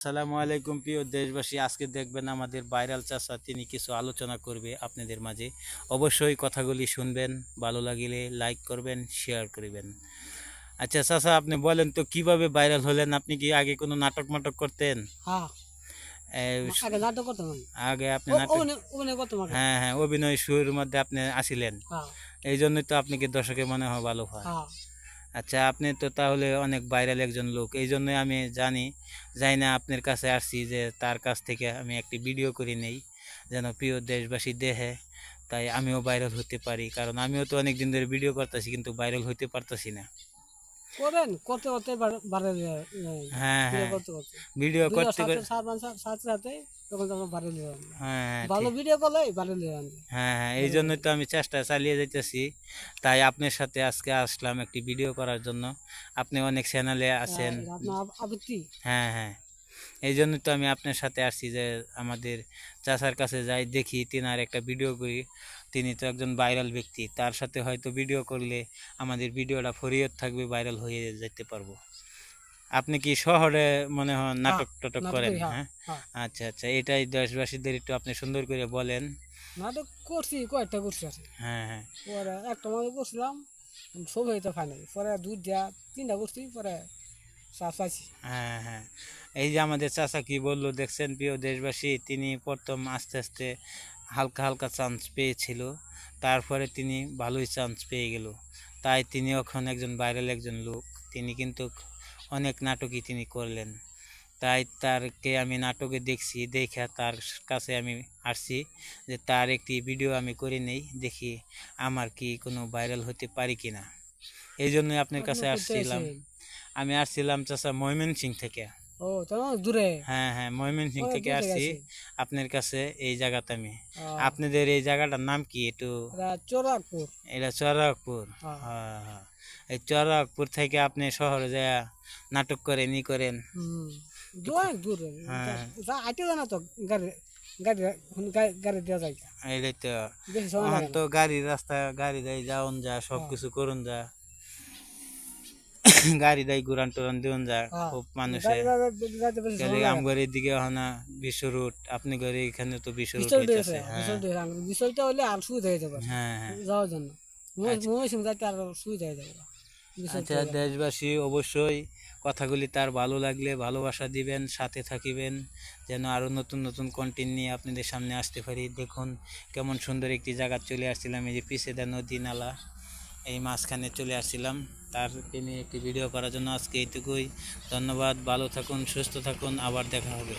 আসসালামু আলাইকুম প্রিয় দেশবাসী। আজকে দেখবেন আমাদের ভাইরাল চাচা তিনি কিছু আলোচনা করবে আপনাদের মাঝে। অবশ্যই কথাগুলি শুনবেন ভালো লাগিলে লাইক করবেন শেয়ার করবেন। আচ্ছা চাচা আপনি বলেন তো কীভাবে ভাইরাল হলেন? আপনি কি আগে কোনো নাটক মাটক করতেন? হ্যাঁ। আগে নাটক আগে আপনি হ্যাঁ হ্যাঁ অভিনয় শুরুর মধ্যে আপনি আসিলেন। হ্যাঁ। এই জন্যই তো আপনাকে দর্শকের মনে হয় ভালো হয়। হ্যাঁ। আচ্ছা আপনি তো তাহলে অনেক ভাইরাল একজন লোক। এই জন্যই আমি জানি যাই না আপনার কাছে আসছি যে তার কাছ থেকে আমি একটি ভিডিও করে নেই, যেন প্রিয় দেশবাসী দেহে তাই আমিও ভাইরাল হতে পারি। কারণ আমিও তো অনেক দিন ধরে ভিডিও করতেছি, কিন্তু ভাইরাল হতে পারতেছি না। করেন করতে করতে বাড়ে- হ্যাঁ ভিডিও হ্যাঁ। করতে করতে। ভিডিও করতে সাথে সাথে সাথে তখন তখন বাড়ে হ্যাঁ হ্যাঁ ভালো ভিডিও করলে বাড়ে হ্যাঁ হ্যাঁ এই জন্যই তো আমি চেষ্টা চালিয়ে যাইতেছি। তাই আপনার সাথে আজকে আসলাম একটি ভিডিও করার জন্য। আপনি অনেক চ্যানেলে আছেন। হ্যাঁ, আপত্তি হ্যাঁ হ্যাঁ। এই তো আমি আপনার সাথে আসছি যে আমাদের চাচার কাছে যাই দেখি তিনার একটা ভিডিও করি। তিনি তো একজন ভাইরাল ব্যক্তি তার সাথে হয়তো ভিডিও করলে আমাদের ভিডিওটা ফরিয়ত থাকবে ভাইরাল হয়ে যেতে পারব। আপনি কি শহরে মনে হয় নাটক টাটক করেন? করি, হ্যাঁ, হ্যাঁ? হ্যাঁ। আচ্ছা আচ্ছা এটাই দেশবাসীদের একটু আপনি সুন্দর করে বলেন। নাটক করছি কয়েকটা করছি হ্যাঁ হ্যাঁ। একটা মধ্যে করছিলাম সব হইতে পাই নাই পরে দুইটা তিনটা করছি পরে হ্যাঁ হ্যাঁ। এই যে আমাদের চাচা কি বলল দেখছেন প্রিয় দেশবাসী তিনি প্রথম আস্তে আস্তে হালকা হালকা চান্স পেয়েছিল। তারপরে তিনি ভালোই চান্স পেয়ে গেল। তাই তিনি এখন একজন ভাইরাল একজন লোক। তিনি কিন্তু অনেক নাটকই তিনি করলেন। তাই তারকে আমি নাটকে দেখছি দেখে তার কাছে আমি আসছি যে তার একটি ভিডিও আমি করে নেই দেখি আমার কি কোনো ভাইরাল হতে পারি কিনা। এই জন্যই আপনার কাছে আসছিলাম। আমি আসছিলাম চাচা ময়মন সিং থেকে। ও তোমার দূরে। হ্যাঁ হ্যাঁ ময়মন সিং ও, থেকে আসছি আপনার কাছে এই জায়গাতে আমি। আপনাদের এই জায়গাটার নাম কি একটু? চোরাকপুর এটা চরাকপুর হ্যাঁ। হ্যাঁ। এই চরাকপুর থেকে আপনি শহরে যায় নাটক করেন ই করেন। দূরে দূরে। হ্যাঁ। আইতে তো গাড়ি গাড়ি গাড়ি- গাড়ি দেওয়া যায়। তো। না। গাড়ি রাস্তা গাড়ি দেয় যাওন যা সব কিছু করুন যা। গাড়ি দেয় ঘুরান টুরান দিউন যা হ্যাঁ। খুব মানুষে গাড়ি- গাড়ি- গাড়িতে গেলে সময় লাগে আম না। ঘরের দিকে হনা বিশ্ব রুট আপনি ঘরে এখানে তো বিশ্ব রুট হইতেছে বিশালটা হলে আর সুবিধা হয়ে যাবে হ্যাঁ হ্যাঁ। যাওয়ার জন্য। মৌসুম যাইতে আর সুবিধা হয়ে যাবে আচ্ছা দেশবাসী অবশ্যই কথাগুলি তার ভালো লাগলে ভালোবাসা দিবেন সাথে থাকিবেন যেন আরও নতুন নতুন কন্টেন্ট নিয়ে আপনাদের সামনে আসতে পারি। দেখুন কেমন সুন্দর একটি জায়গা চলে আসছিলাম এই যে পিছে দেয় নদী নালা। এই মাঝখানে চলে আসছিলাম। তার তিনি একটি ভিডিও করার জন্য আজকে এইটুকুই। ধন্যবাদ, ভালো থাকুন, সুস্থ থাকুন, আবার দেখা হবে।